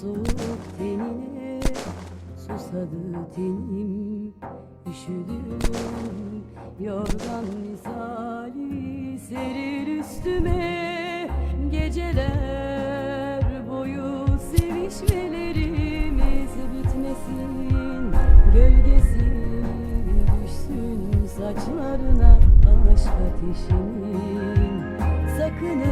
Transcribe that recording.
soğuk tenine Susadı tenim. Üşüdüm Yorgan misali Serir üstüme. Geceler boyu Sevişmelerimiz bitmesin. Gölgesi düşsün saçlarına Aşk ateşinin. Sakının